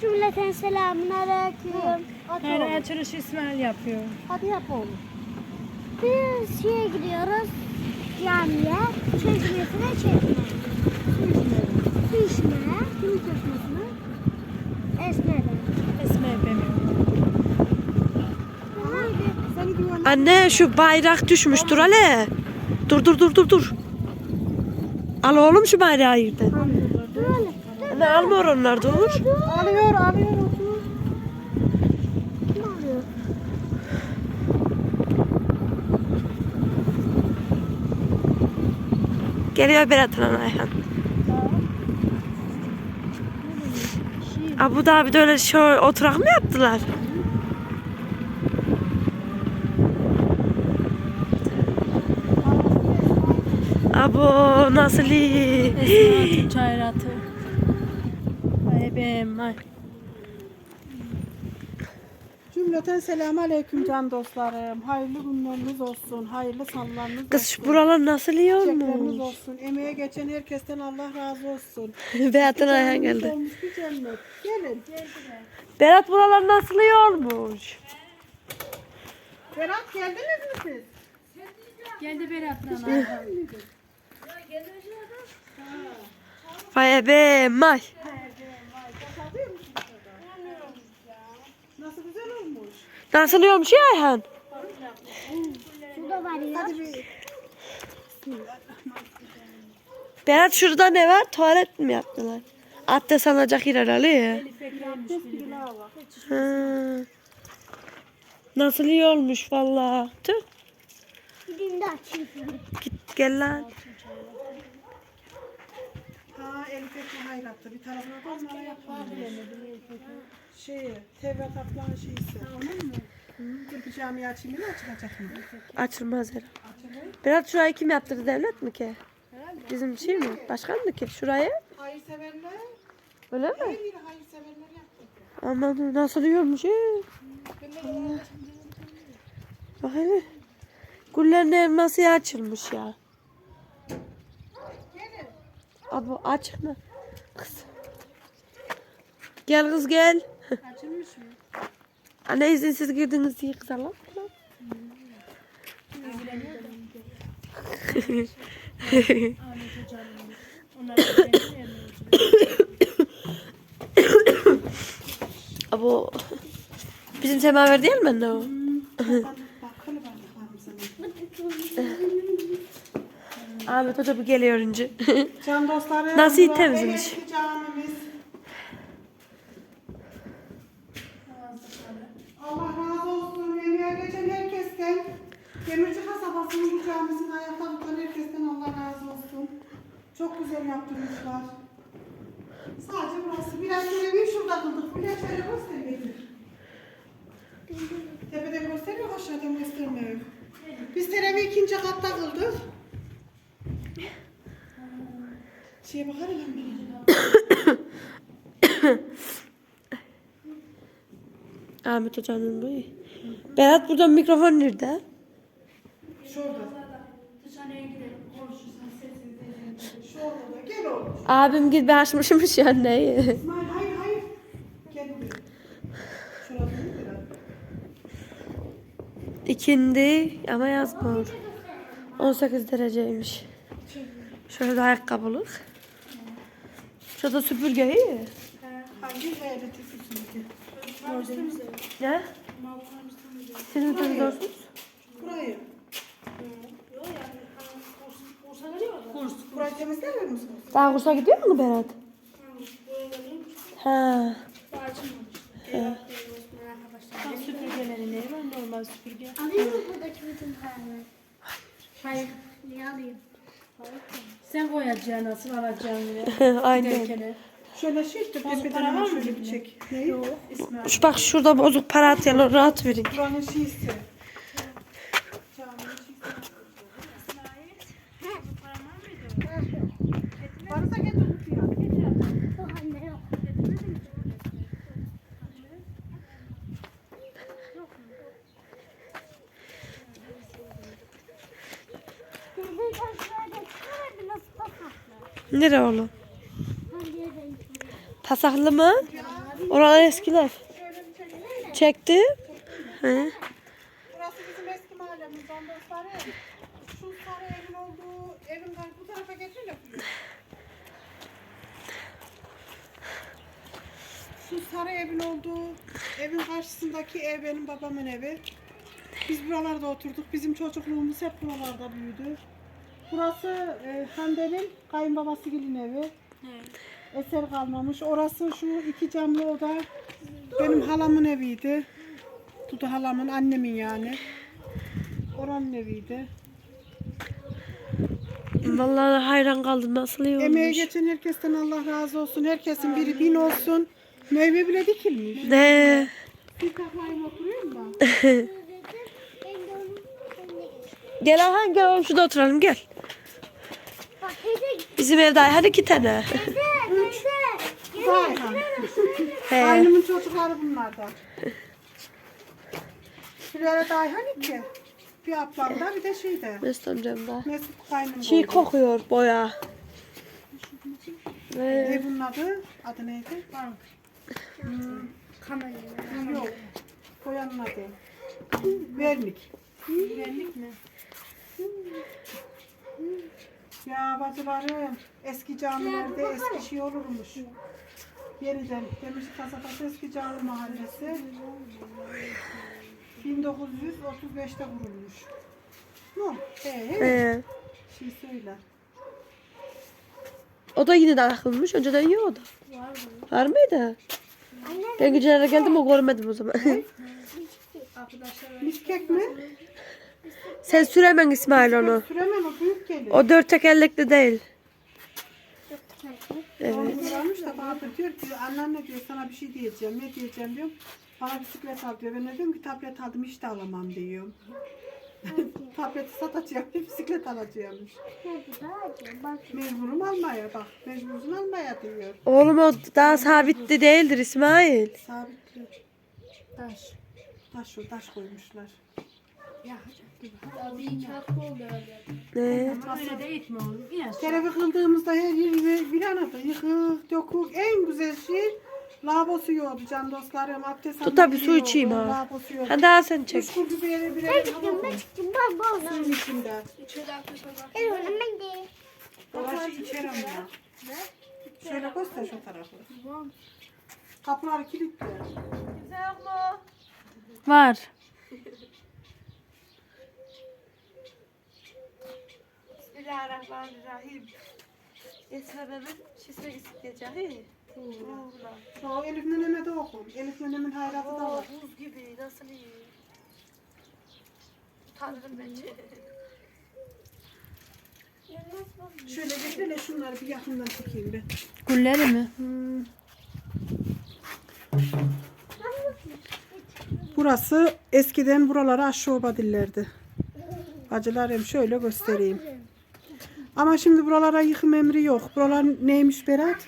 Cümleten selamun aleyküm. Her açılış İsmail yapıyor. Hadi yap oğlum. Biz şeye gidiyoruz. Camiye. Çeşmesine çekmeye. Su içmeye. Kimin çeşmesine? Haydi. Seni güvenlik Anne şu bayrak düşmüştür Ale. Dur dur dur dur dur. Al oğlum şu bayrağı yerden. Böyle. Anne almıyor onlar dur. alıyor, alıyor otur. Kim alıyor? Geliyor Berat Anan Ayhan. Abu Dhabi'de öyle şey oturak mı yaptılar? Abo nasıl iyi. Türkçe ay. Cümleten selamun aleyküm can dostlarım. Hayırlı günleriniz olsun. Hayırlı sallarınız Kız olsun. şu buralar nasıl iyi Çiçekleriniz olmuş. olsun. Emeğe geçen herkesten Allah razı olsun. Berat Anan Ayhan Cennetimiz geldi. Olmuş bir cennet. Gelin. Berat buralar nasıl iyi olmuş. Berat geldiniz mi siz? Geldi Berat'la. Vay be may. Nasıl güzel olmuş. Nasıl iyi olmuş ya Ayhan? Berat şurada ne var? Tuvalet mi yaptılar? Abdest alacak yer herhalde ya. Nasıl iyi olmuş valla. Tüh. Git gel lan. Ha Elif Ekme hayrattı. Bir tarafına da onlara yapar. Şey, Tevrat ablanın şeysi. Tamam mı? Dur bir camiye açayım yine açılacak mı? Açılmaz herhalde. Açılır. Şurayı kim yaptırdı devlet mi ki? Bizim şey mi? Başkan mı ki? Şurayı? Hayırseverler, Öyle mi? yeri hayırseverler yaptı. Aman nasıl iyi olmuş ya. Bak hele. Güllerin elması açılmış ya. Abi açık mı? Kız. Gel kız gel. Açılmış mı? Anne izinsiz girdiniz diye kız Allah. Onlar da Abo. Bizim semaver değil mi anne o? Ahmet Hoca bir geliyor önce. Can dostlarım. Nasıl bu temizmiş? Eski camimiz. Allah razı olsun. Emeğe geçen herkesten. Demirci kasabasının bu camisini ayakta tutan herkesten Allah razı olsun. Çok güzel yaptırmışlar. Sadece burası. Biraz bir şurada kıldık. Biraz şöyle göster getir. Tepede gösteriyor, aşağıdan göstermiyor. Biz terevi ikinci katta kıldık. Şeye bakar ya Ahmet Hoca'nın bu. Berat burada mikrofon nerede? Şurada. Şurada da. Gel oğlum. Abim gibi. İsmail hayır hayır. Gel buraya. Şurada değil mi? İkindi ama yazmıyor. 18 dereceymiş. Şöyle de ayakkabılık. Şurada süpürge iyi. Hangi hayaleti süsündü? Ne? Siz mi temizliyorsunuz? Burayı. Kurs. Burayı temizler misiniz? Daha kursa gidiyor mu Berat? Ha. Bak süpürgeleri ne var? Normal süpürge. Alayım mı buradaki bütün paraları? Hayır. Niye alayım? Sen koyacaksın nasıl alacaksın ya. Aynen. Şöyle şey işte Bozuk tepeden para var hemen mı şöyle bir cebinde? çek. Neyi? İsmail. Şu bak şurada bozuk para atıyor. Rahat verin. Buranın şeysi. Varsa getir kutuya. Yok anne yok. Bizden şöyle çıkardı nasıl pasaklı? Nere oğlum? Hangi yerden? Pasaklı mı? Oralar eskiler. Çekti. He. Burası bizim eski mahallemiz. Dostları. Şu sarı evin olduğu evin. Bu tarafa geçin de. Şu sarı evin olduğu evin karşısındaki ev benim babamın evi. Biz buralarda oturduk. Bizim çocukluğumuz hep buralarda büyüdü. Burası e, Hande'nin kayınbabası gelin evi. Eser kalmamış. Orası şu iki camlı oda benim halamın eviydi. Dudu halamın, annemin yani. Oranın eviydi. Vallahi hayran kaldım nasıl iyi Emeği olmuş. geçen herkesten Allah razı olsun. Herkesin biri bin olsun. Meyve bile dikilmiş. Ne? Bir taklayım oturuyorum da. Gel Ayhan gel oğlum şurada oturalım gel. Bizim evde hadi iki tane. Vay ha. He. Aynımın çocukları. Şuraya da Ayhan iki. Bir ablam da bir de şeyde. Mesut amcam da. Mesut kaynım Çiğ oldu. kokuyor boya. Ne? Bunun adı? Adı neydi? Bank. Kamera. Yok. Boyanın adı. Vernik. Vernik mi? Ya bacılarım eski camilerde eski şey olurmuş. Yeniden Demirci Kasabası Eski Cami Mahallesi 1935'te kurulmuş. Mu? Ee. He. Şey söyle. O da yine de akılmış. Önceden yoktu. Var mıydı? Ben gücelere geldim o görmedim o zaman. Miskek mi? Sen süremem İsmail onu. Süremem o büyük gelir. O dört tekerlekli değil. Evet. Varmış da bana da diyor ki anneanne diyor sana bir şey diyeceğim. Ne diyeceğim diyorum. Bana bisiklet al diyor. Ben de diyorum ki tablet aldım hiç de alamam diyorum. Tableti satacağım bisiklet alacağımmış. Mecburum almaya bak. Mecbursun almaya diyor. Oğlum o daha sabitli değildir İsmail. Sabitli. Taş. Taş o taş koymuşlar. Bir Ne? Öyle de oğlum. Her yer bir anada yıkık dökük en güzel şey lavabosu yoktu can dostlarım. Abdest Tut tabi almak su içeyim yoktu, ha. Lavabosu yoktu. Hadi daha sen çek. Üç kur gibi yere bir yere hava koy. Suyun içinde. İçeri arkadaşlar bak. Orası içeri ama. Şöyle göster şu tarafı. Kapılar kilitli. Var. Bismillahirrahmanirrahim. Esra'nın şişme isteyeceği. Şu Elif neneme de okun. Elif nenemin hayratı da var. buz gibi nasıl iyi. Tanrım bence. Şöyle getir de şunları bir yakından çekeyim ben. Gülleri mi? Burası eskiden buralara aşşoba dillerdi. Bacılarım şöyle göstereyim. Ama şimdi buralara yıkım emri yok. Buralar neymiş Berat?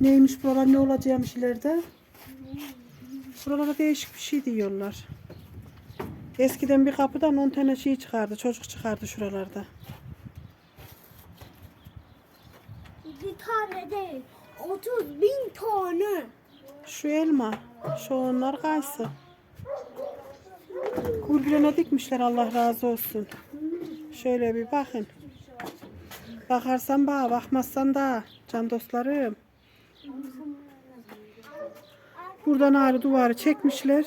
Neymiş buralar ne olacakmış ileride? Buralara değişik bir şey diyorlar. Eskiden bir kapıdan 10 tane şey çıkardı. Çocuk çıkardı şuralarda. Bir tane değil. 30 bin tane. Şu elma. Şu onlar kayısı. Gülbülene dikmişler Allah razı olsun. Şöyle bir bakın. Bakarsan bana, bakmazsan da can dostlarım. Buradan ağrı duvarı çekmişler.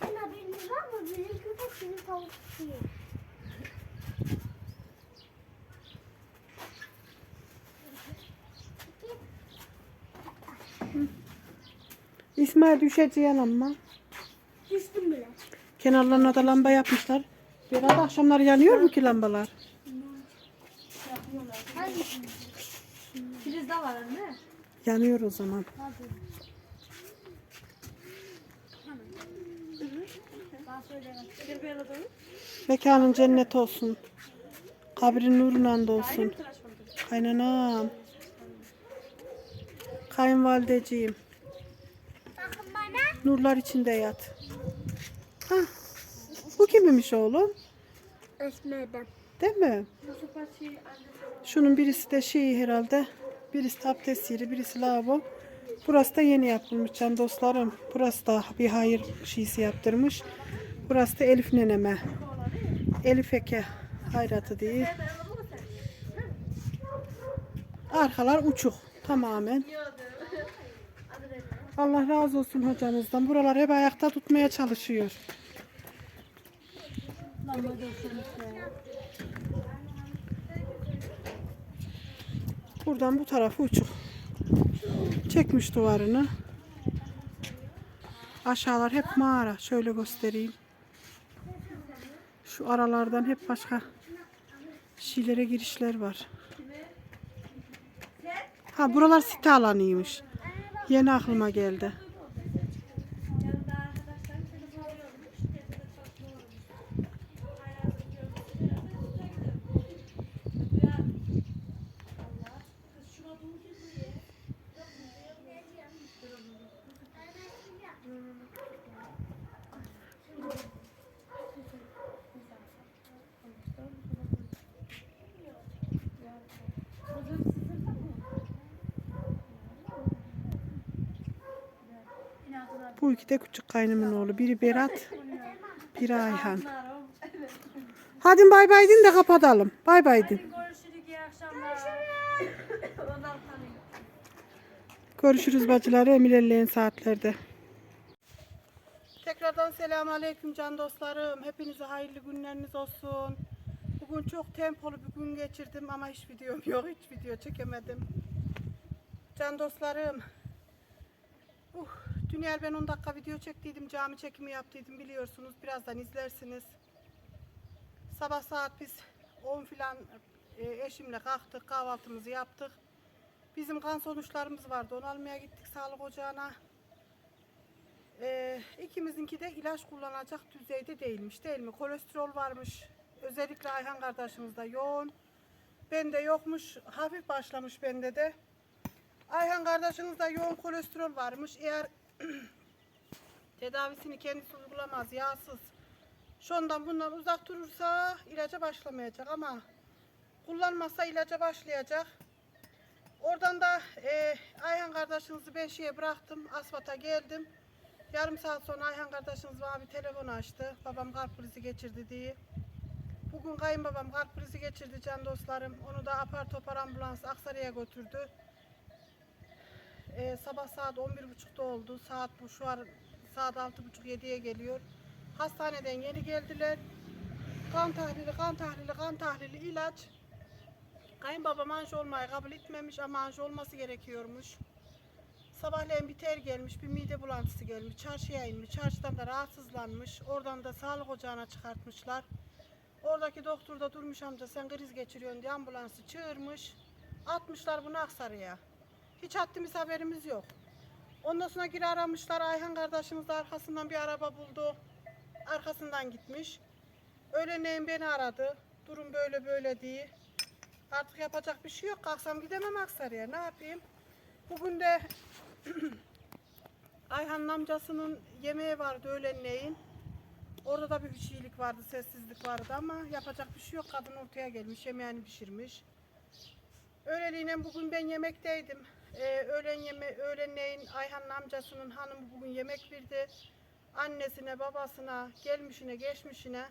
Senin haberiniz var mı? Bizim köpek senin tavuk yiyor. İsmail düşeceğin ama. Düştüm bile. Kenarlarına da lamba yapmışlar. Biraz akşamlar yanıyor mu ki lambalar? Priz de var anne. Yanıyor o zaman. Mekanın cennet olsun. Kabrin nurundan da olsun. Kaynanam. Kayınvalideciğim. Nurlar içinde yat. Hah. Bu kimmiş oğlum? Esmer'den. Değil mi? Şunun birisi de şey herhalde. Birisi abdest yeri, birisi lavabo. Burası da yeni yapılmış can dostlarım. Burası da bir hayır şeysi yaptırmış. Burası da Elif neneme. Elif Eke hayratı değil. Arkalar uçuk tamamen. Allah razı olsun hocanızdan. Buralar hep ayakta tutmaya çalışıyor. Buradan bu tarafı uçuk. Çekmiş duvarını. Aşağılar hep mağara. Şöyle göstereyim. Şu aralardan hep başka şeylere girişler var. Ha buralar site alanıymış. Yeni aklıma geldi. Bu iki de küçük kaynımın oğlu. Biri Berat, biri Ayhan. Hadi bay bay deyin de kapatalım. Bay bay deyin. Görüşürüz. Görüşürüz bacıları emirleyen saatlerde. Tekrardan selamun aleyküm can dostlarım. Hepinize hayırlı günleriniz olsun. Bugün çok tempolu bir gün geçirdim ama hiç videom yok. Hiç video çekemedim. Can dostlarım. Uh, dün yer ben 10 dakika video çektiydim. Cami çekimi yaptıydım biliyorsunuz. Birazdan izlersiniz. Sabah saat biz 10 filan e, eşimle kalktık. Kahvaltımızı yaptık. Bizim kan sonuçlarımız vardı. Onu almaya gittik sağlık ocağına. Ee, ikimizinki de ilaç kullanacak düzeyde değilmiş değil mi? Kolesterol varmış. Özellikle Ayhan kardeşimizde yoğun. Bende yokmuş. Hafif başlamış bende de. Ayhan kardeşimizde yoğun kolesterol varmış. Eğer tedavisini kendisi uygulamaz, yağsız. Şundan bundan uzak durursa ilaca başlamayacak ama kullanmazsa ilaca başlayacak. Oradan da e, Ayhan kardeşinizi ben şeye bıraktım. Asfata geldim. Yarım saat sonra Ayhan kardeşiniz bana telefon açtı. Babam kalp krizi geçirdi diye. Bugün kayınbabam kalp krizi geçirdi can dostlarım. Onu da apar topar ambulans Aksaray'a götürdü. E, sabah saat 11.30'da oldu. Saat bu şu an saat 6.30-7'ye geliyor. Hastaneden yeni geldiler. Kan tahlili, kan tahlili, kan tahlili, ilaç. Kayınbabam anji olmayı kabul etmemiş ama anji olması gerekiyormuş. Sabahleyin bir ter gelmiş, bir mide bulantısı gelmiş, çarşıya inmiş, çarşıdan da rahatsızlanmış. Oradan da sağlık ocağına çıkartmışlar. Oradaki doktor da durmuş amca sen kriz geçiriyorsun diye ambulansı çağırmış. Atmışlar bunu Aksaray'a. Hiç haddimiz haberimiz yok. Ondan sonra geri aramışlar. Ayhan kardeşimiz de arkasından bir araba buldu. Arkasından gitmiş. Öğlenleyin beni aradı. Durum böyle böyle diye. Artık yapacak bir şey yok. Kalksam gidemem Aksaray'a. Ne yapayım? Bugün de Ayhan'ın amcasının yemeği vardı öğlenleyin. Orada da bir şeylik vardı, sessizlik vardı ama yapacak bir şey yok. Kadın ortaya gelmiş, yemeğini pişirmiş. Öğleliğine bugün ben yemekteydim. Ee, öğlen yeme öğlenleyin Ayhan'ın amcasının hanımı bugün yemek verdi. Annesine, babasına, gelmişine, geçmişine.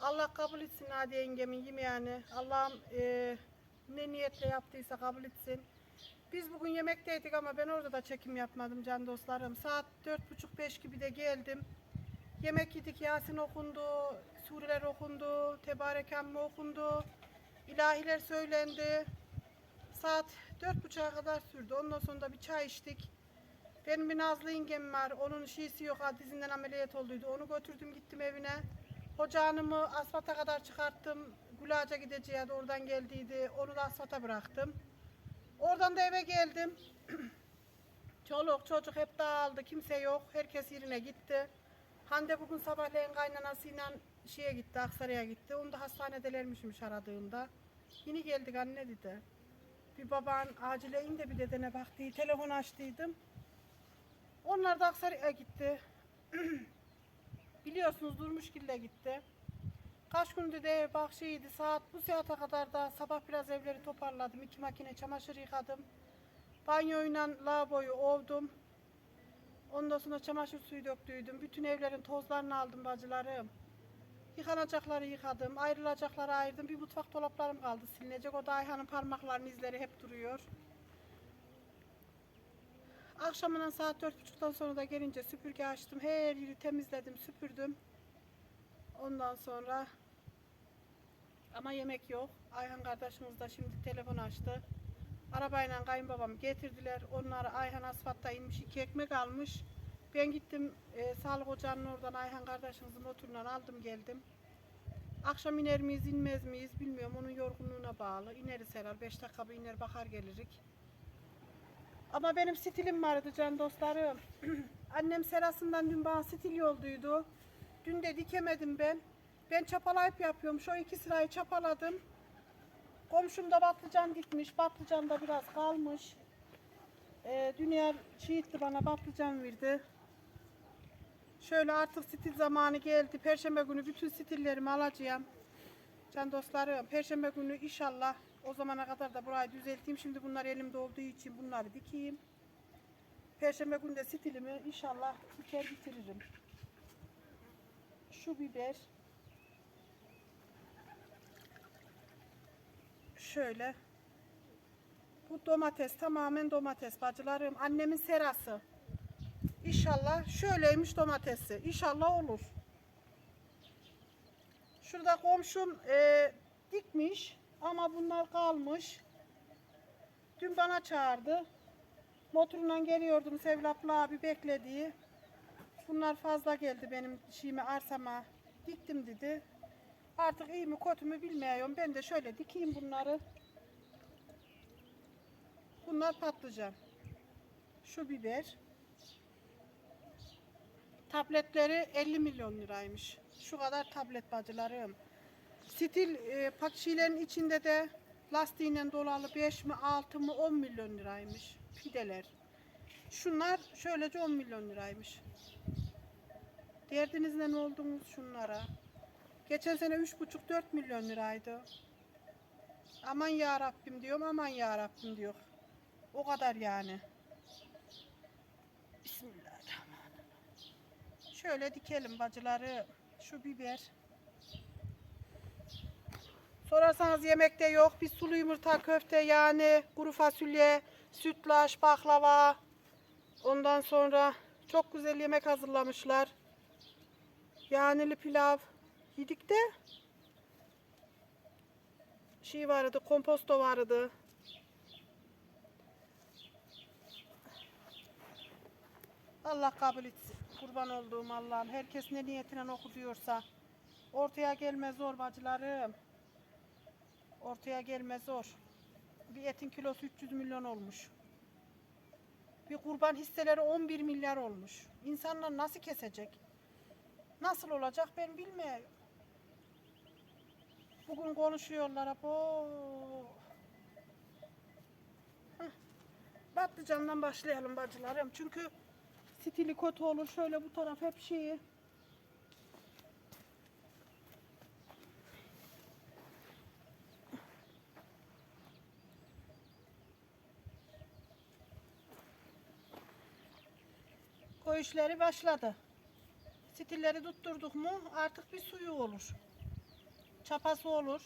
Allah kabul etsin Hadi yengemin yemeğini. Allah'ım e, ne niyetle yaptıysa kabul etsin. Biz bugün yemekteydik ama ben orada da çekim yapmadım can dostlarım. Saat dört buçuk beş gibi de geldim. Yemek yedik, Yasin okundu, sureler okundu, Tebarekan okundu, ilahiler söylendi. Saat dört buçuğa kadar sürdü. Ondan sonra da bir çay içtik. Benim bir Nazlı yengem var. Onun şiisi yok. Dizinden ameliyat olduydu. Onu götürdüm gittim evine. Hoca hanımı asfalta kadar çıkarttım. Gülağaç'a gideceği de oradan geldiydi. Onu da asfalta bıraktım. Oradan da eve geldim. Çoluk çocuk hep dağıldı. Kimse yok. Herkes yerine gitti. Hande bugün sabahleyin kaynanasıyla şeye gitti, Aksaray'a gitti. Onu da hastanedelermişmiş aradığında. Yine geldik anne dedi. Bir baban acile in de bir dedene bak diye telefon açtıydım. Onlar da Aksaray'a gitti. Biliyorsunuz Durmuşgil'de gitti. Kaç gündür de ev bahçeydi. Saat bu saate kadar da sabah biraz evleri toparladım. İki makine çamaşır yıkadım. Banyoyla lavaboyu ovdum. Ondan sonra çamaşır suyu döktüydüm. Bütün evlerin tozlarını aldım bacılarım. Yıkanacakları yıkadım. Ayrılacakları ayırdım. Bir mutfak dolaplarım kaldı silinecek. O da Ayhan'ın parmaklarının izleri hep duruyor. Akşamından saat dört buçuktan sonra da gelince süpürge açtım. Her yeri temizledim, süpürdüm. Ondan sonra ama yemek yok. Ayhan kardeşimiz de şimdi telefon açtı. Arabayla kayınbabam getirdiler. Onları Ayhan asfaltta inmiş. iki ekmek almış. Ben gittim e, sağlık ocağının oradan Ayhan kardeşimizin motorundan aldım geldim. Akşam iner miyiz inmez miyiz bilmiyorum. Onun yorgunluğuna bağlı. İneriz herhalde. 5 dakika bir iner bakar gelirik. Ama benim stilim vardı can dostlarım. Annem serasından dün bana stil yolduydu. Dün de dikemedim ben. Ben çapalayıp yapıyorum. Şu iki sırayı çapaladım. Komşum da patlıcan dikmiş. Patlıcan da biraz kalmış. Ee, dünya çiğitti bana patlıcan verdi. Şöyle artık stil zamanı geldi. Perşembe günü bütün stillerimi alacağım. Can dostlarım, Perşembe günü inşallah o zamana kadar da burayı düzelteyim. Şimdi bunlar elimde olduğu için bunları dikeyim. Perşembe günü de stilimi inşallah diker bitiririm. Şu biber. Şöyle. Bu domates tamamen domates bacılarım. Annemin serası. İnşallah şöyleymiş domatesi. İnşallah olur. Şurada komşum e, dikmiş ama bunlar kalmış. Dün bana çağırdı. Motorundan geliyordum Sevlaplı abi beklediği. Bunlar fazla geldi benim şeyime arsama. Diktim dedi. Artık iyi mi kötü mü bilmiyorum. Ben de şöyle dikeyim bunları. Bunlar patlıcan. Şu biber. Tabletleri 50 milyon liraymış. Şu kadar tablet bacılarım. Stil e, pakçilerin içinde de lastiğiyle dolalı 5 mi 6 mı 10 milyon liraymış. Pideler. Şunlar şöylece 10 milyon liraymış. Derdiniz ne oldunuz şunlara? Geçen sene 3,5-4 milyon liraydı. Aman ya Rabbim diyorum, aman ya Rabbim diyor. O kadar yani. Şöyle dikelim bacıları. Şu biber. Sorarsanız yemekte yok. Bir sulu yumurta, köfte yani kuru fasulye, sütlaç, baklava. Ondan sonra çok güzel yemek hazırlamışlar. Yaneli pilav yedik de şey vardı, komposto vardı. Allah kabul etsin. Kurban olduğum Allah'ım. Herkes ne niyetine okuduyorsa. Ortaya gelme zor bacılarım. Ortaya gelme zor. Bir etin kilosu 300 milyon olmuş. Bir kurban hisseleri 11 milyar olmuş. İnsanlar nasıl kesecek? Nasıl olacak ben bilmiyorum. Bugün konuşuyorlar o. Patlıcandan başlayalım bacılarım. Çünkü stili kötü olur. Şöyle bu taraf hep şeyi. İşleri başladı. Stilleri tutturduk mu artık bir suyu olur. Çapası olur.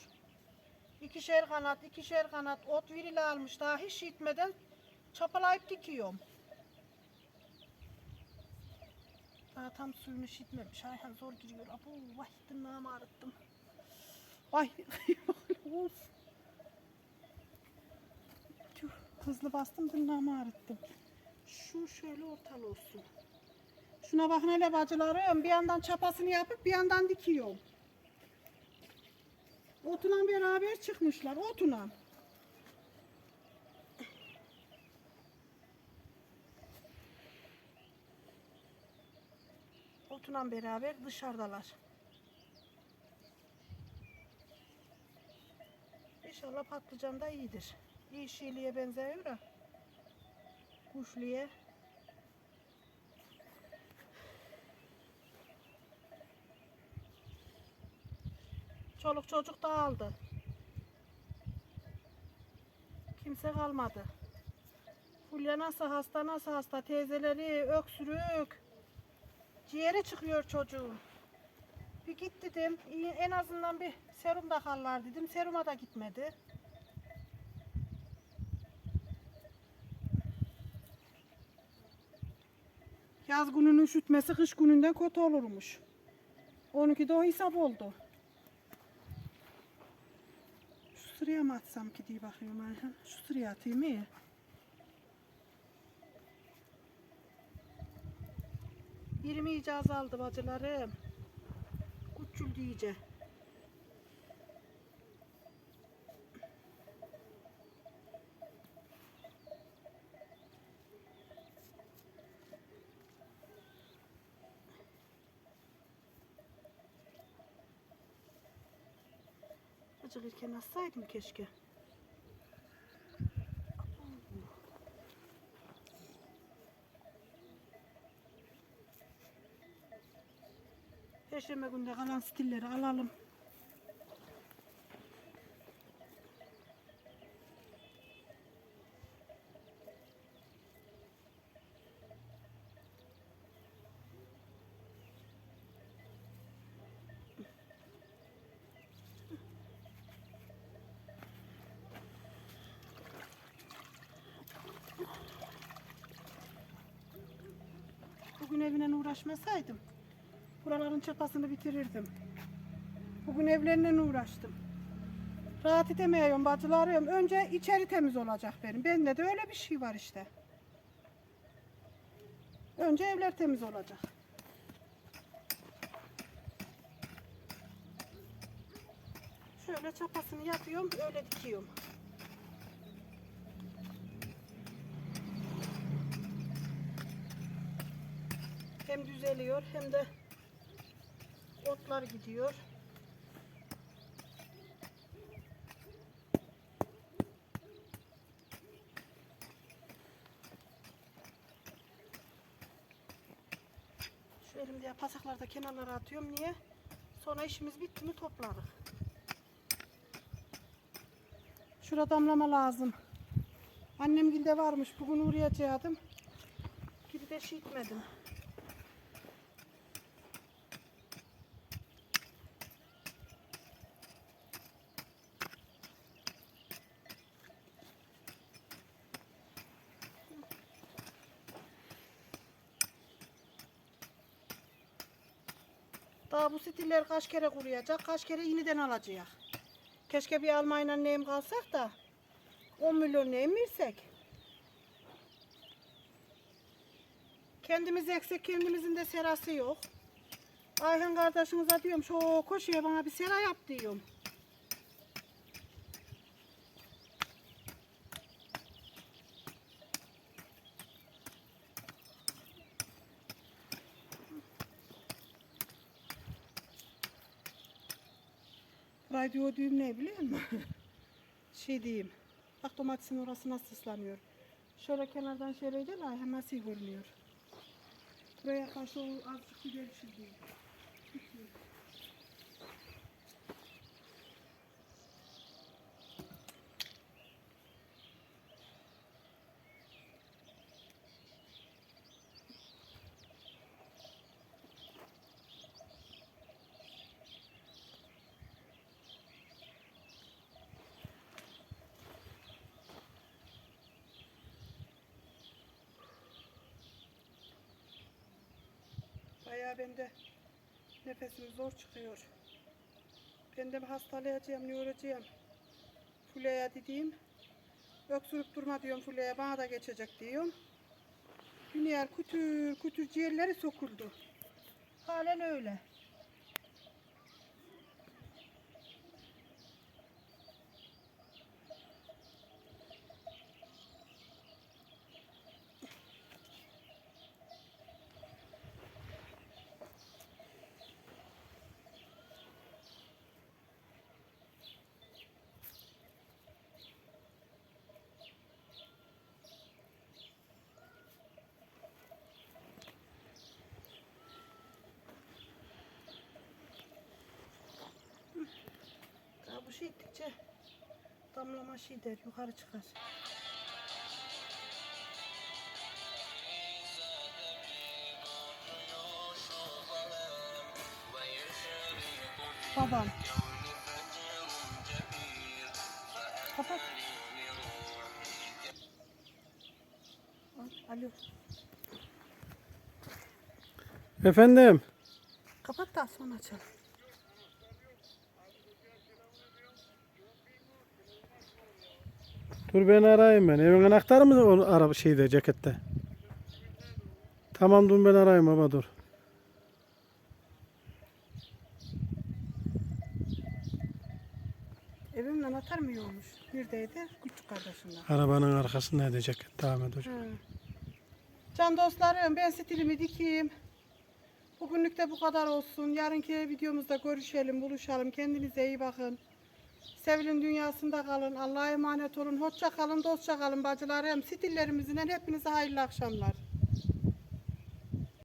İkişer kanat, ikişer kanat ot virili almış. Daha hiç gitmeden çapalayıp dikiyorum. Daha tam suyunu şitmemiş. Ayhan zor giriyor. Abo vay tırnağımı ağrıttım. Vay. of. Tüh, hızlı bastım tırnağımı ağrıttım. Şu şöyle ortalı olsun. Şuna bakın hele bacılarım. Bir yandan çapasını yapıp bir yandan dikiyorum. Otuna beraber çıkmışlar. Otuna. otuyla beraber dışarıdalar. İnşallah patlıcan da iyidir. İyi şiliye benziyor da. Kuşliye. Çoluk çocuk dağıldı. Kimse kalmadı. Fulya nasıl hasta nasıl hasta teyzeleri öksürük. Ciğeri çıkıyor çocuğun. Bir git dedim en azından bir serum takarlar dedim. Seruma da gitmedi. Yaz gününün üşütmesi kış gününden kötü olurmuş. 12'de o hesap oldu. Şu sıraya mı atsam ki diye bakıyorum Ayhan. Şu sıraya atayım iyi. Birim iyice azaldı bacılarım. Küçüldü iyice. Acıkırken assaydım keşke. Perşembe günde kalan stilleri alalım. Bugün evine uğraşmasaydım buraların çırpasını bitirirdim. Bugün evlerine uğraştım. Rahat edemiyorum bacılarım. Önce içeri temiz olacak benim. Bende de öyle bir şey var işte. Önce evler temiz olacak. Şöyle çapasını yapıyorum, öyle dikiyorum. Hem düzeliyor hem de otlar gidiyor. Şu elimde pasakları da kenarlara atıyorum. Niye? Sonra işimiz bitti mi toplarız. Şurada damlama lazım. Annem gilde varmış. Bugün uğrayacaktım. Gilde şey itmedim. Daha bu stiller kaç kere kuruyacak, kaç kere yeniden alacak. Keşke bir Almanya'yla neyim kalsak da 10 milyon neyim versek. Kendimiz eksik, kendimizin de serası yok. Ayhan kardeşinize diyorum şu koşuya bana bir sera yap diyorum. Radyo düğüm ne biliyor musun? şey diyeyim. Bak domatesin orası nasıl ıslanıyor. Şöyle kenardan şöyle ay hemen görünüyor. Buraya karşı azıcık bir gelişir diye. Bayağı bende nefesim zor çıkıyor. Ben de hastalayacağım, ne olacağım? Fulya'ya dediğim, öksürük durma diyorum Fulya'ya, bana da geçecek diyorum. Dünya kütür kütür ciğerleri sokuldu. Halen öyle. Gece damlama şey der yukarı çıkar. Babam. Kapat. Alo. Efendim. Kapat da sonra açalım. Dur ben arayayım ben. Evin anahtarı mı o araba şeyde cekette? Tamam dur ben arayayım baba dur. Evimin anahtarı mı yokmuş? Neredeydi? Küçük kardeşimden. Arabanın arkasındaydı ceket. Devam et hocam. Can dostlarım ben stilimi dikeyim. Bugünlük de bu kadar olsun. Yarınki videomuzda görüşelim, buluşalım. Kendinize iyi bakın. Sevilin dünyasında kalın. Allah'a emanet olun. Hoşça kalın, dostça kalın bacılarım. Stillerimizden hepinize hayırlı akşamlar.